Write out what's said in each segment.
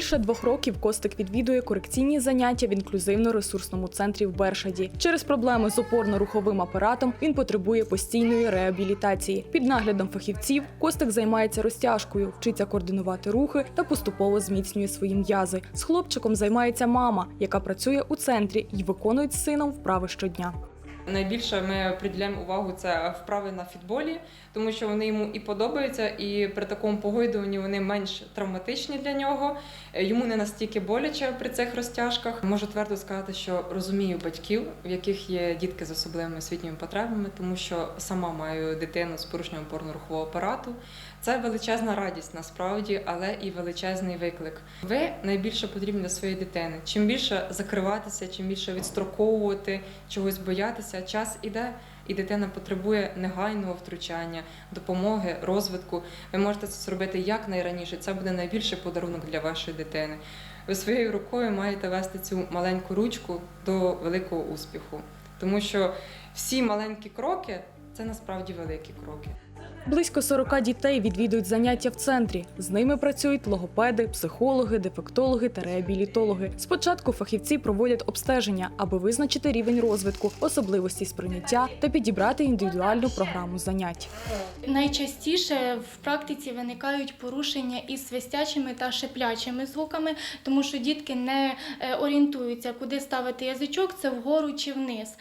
Більше двох років Костик відвідує корекційні заняття в інклюзивно-ресурсному центрі в Бершаді. Через проблеми з опорно-руховим апаратом він потребує постійної реабілітації. Під наглядом фахівців Костик займається розтяжкою, вчиться координувати рухи та поступово зміцнює свої м'язи. З хлопчиком займається мама, яка працює у центрі і виконує з сином вправи щодня. Найбільше ми приділяємо увагу це вправи на фітболі, тому що вони йому і подобаються, і при такому погойдуванні вони менш травматичні для нього. Йому не настільки боляче при цих розтяжках. Можу твердо сказати, що розумію батьків, в яких є дітки з особливими освітніми потребами, тому що сама маю дитину з порушенням опорно-рухового апарату. Це величезна радість насправді, але і величезний виклик. Ви найбільше потрібні для своєї дитини. Чим більше закриватися, чим більше відстроковувати, чогось боятися, час іде, і дитина потребує негайного втручання, допомоги, розвитку. Ви можете це зробити якнайраніше. Це буде найбільший подарунок для вашої дитини. Ви своєю рукою маєте вести цю маленьку ручку до великого успіху, тому що всі маленькі кроки це насправді великі кроки. Близько 40 дітей відвідують заняття в центрі. З ними працюють логопеди, психологи, дефектологи та реабілітологи. Спочатку фахівці проводять обстеження, аби визначити рівень розвитку, особливості сприйняття та підібрати індивідуальну програму занять. Найчастіше в практиці виникають порушення із свистячими та шиплячими звуками, тому що дітки не е, орієнтуються, куди ставити язичок, це вгору чи вниз.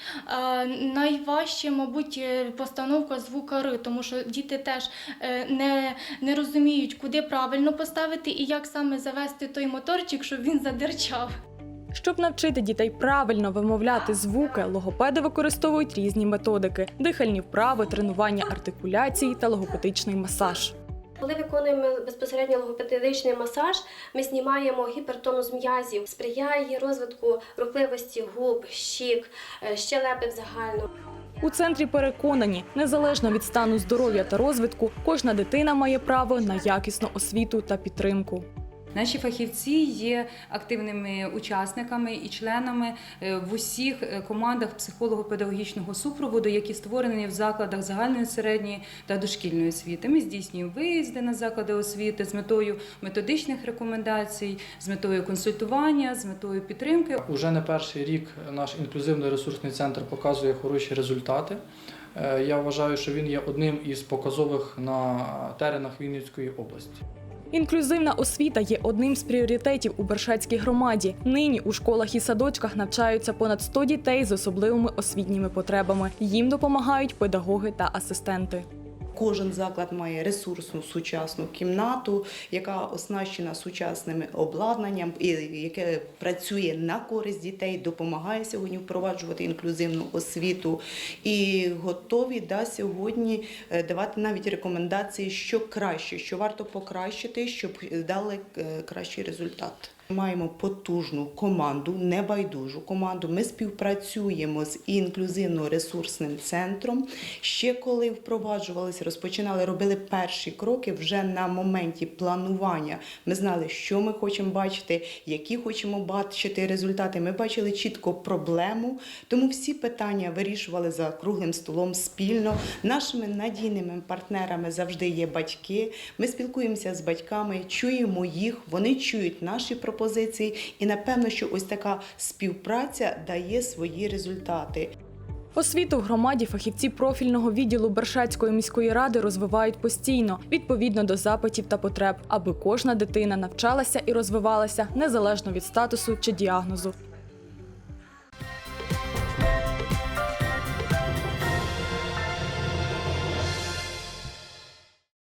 Найважче, мабуть, е, постановка звука ри, тому що діти теж е, не, не розуміють, куди правильно поставити і як саме завести той моторчик, щоб він задерчав. Щоб навчити дітей правильно вимовляти звуки, логопеди використовують різні методики: дихальні вправи, тренування артикуляції та логопедичний масаж. Коли виконуємо безпосередньо логопедичний масаж, ми знімаємо гіпертонус м'язів, сприяє розвитку рухливості губ, щік, е, щелепи в загальному. У центрі переконані, незалежно від стану здоров'я та розвитку, кожна дитина має право на якісну освіту та підтримку. Наші фахівці є активними учасниками і членами е, в усіх е, командах психолого-педагогічного супроводу, які створені в закладах загальної середньої та дошкільної освіти. Ми здійснюємо виїзди на заклади освіти з метою методичних рекомендацій, з метою консультування, з метою підтримки. Уже не перший рік наш інклюзивний ресурсний центр показує хороші результати. Е, Я вважаю, що він є одним із показових на теренах Вінницької області. Інклюзивна освіта є одним з пріоритетів у Бершацькій громаді. Нині у школах і садочках навчаються понад 100 дітей з особливими освітніми потребами. Їм допомагають педагоги та асистенти. Кожен заклад має ресурсну сучасну кімнату, яка оснащена сучасним обладнанням і яке працює на користь дітей, допомагає сьогодні впроваджувати інклюзивну освіту і готові да, сьогодні е, давати навіть рекомендації, що краще, що варто покращити, щоб дали е, кращий результат. Маємо потужну команду, небайдужу команду. Ми співпрацюємо з інклюзивно-ресурсним центром. Ще коли впроваджувалися, розпочинали, робили перші кроки вже на моменті планування. Ми знали, що ми хочемо бачити, які хочемо бачити результати. Ми бачили чітко проблему, тому всі питання вирішували за круглим столом спільно. Нашими надійними партнерами завжди є батьки. Ми спілкуємося з батьками, чуємо їх, вони чують наші пропозиції, і напевно, що ось така співпраця дає свої результати. Освіту в громаді фахівці профільного відділу Бершацької міської ради розвивають постійно, відповідно до запитів та потреб, аби кожна дитина навчалася і розвивалася незалежно від статусу чи діагнозу.